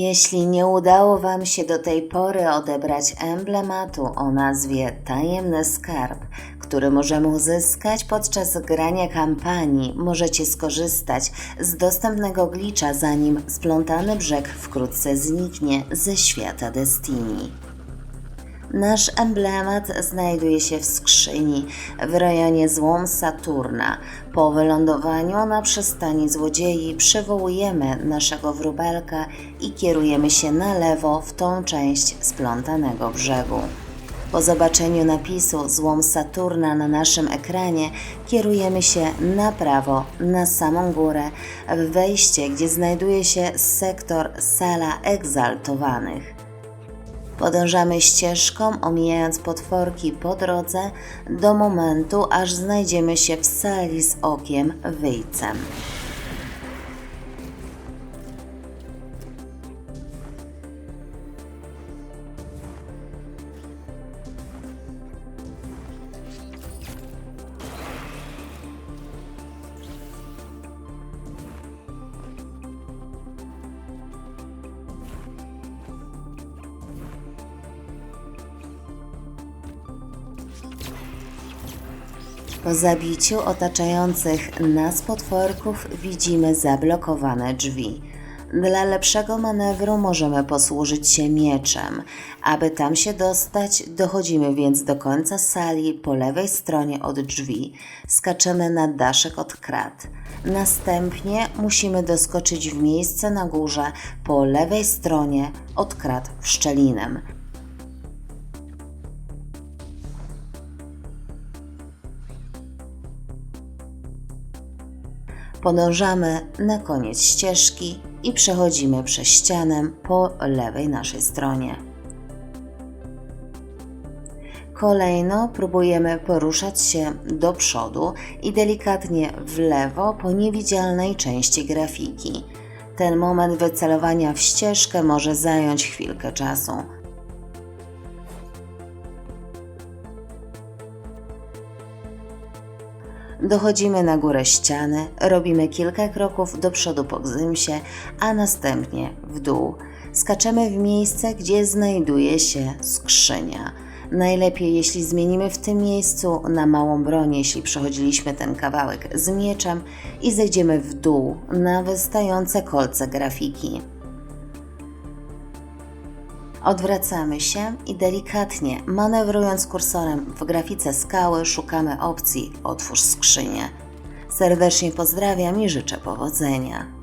Jeśli nie udało Wam się do tej pory odebrać emblematu o nazwie Tajemny Skarb, który możemy uzyskać podczas grania kampanii, możecie skorzystać z dostępnego glicza, zanim splątany brzeg wkrótce zniknie ze świata Destiny. Nasz emblemat znajduje się w skrzyni w rejonie złom Saturna. Po wylądowaniu na przystani złodziei przywołujemy naszego wróbelka i kierujemy się na lewo w tą część splątanego brzegu. Po zobaczeniu napisu złom Saturna na naszym ekranie kierujemy się na prawo, na samą górę, w wejście, gdzie znajduje się sektor Sala Egzaltowanych. Podążamy ścieżką, omijając potworki po drodze, do momentu, aż znajdziemy się w sali z okiem wyjcem. Po zabiciu otaczających nas potworków widzimy zablokowane drzwi. Dla lepszego manewru możemy posłużyć się mieczem. Aby tam się dostać, dochodzimy więc do końca sali po lewej stronie od drzwi. Skaczemy na daszek od krat. Następnie musimy doskoczyć w miejsce na górze po lewej stronie od krat w szczelinem. Podążamy na koniec ścieżki i przechodzimy przez ścianę po lewej naszej stronie. Kolejno próbujemy poruszać się do przodu i delikatnie w lewo po niewidzialnej części grafiki. Ten moment wycelowania w ścieżkę może zająć chwilkę czasu. Dochodzimy na górę ściany, robimy kilka kroków do przodu po gzymsie, a następnie w dół. Skaczemy w miejsce, gdzie znajduje się skrzynia. Najlepiej, jeśli zmienimy w tym miejscu na małą broń, jeśli przechodziliśmy ten kawałek z mieczem i zejdziemy w dół na wystające kolce grafiki. Odwracamy się i delikatnie, manewrując kursorem w grafice skały, szukamy opcji Otwórz skrzynię. Serdecznie pozdrawiam i życzę powodzenia.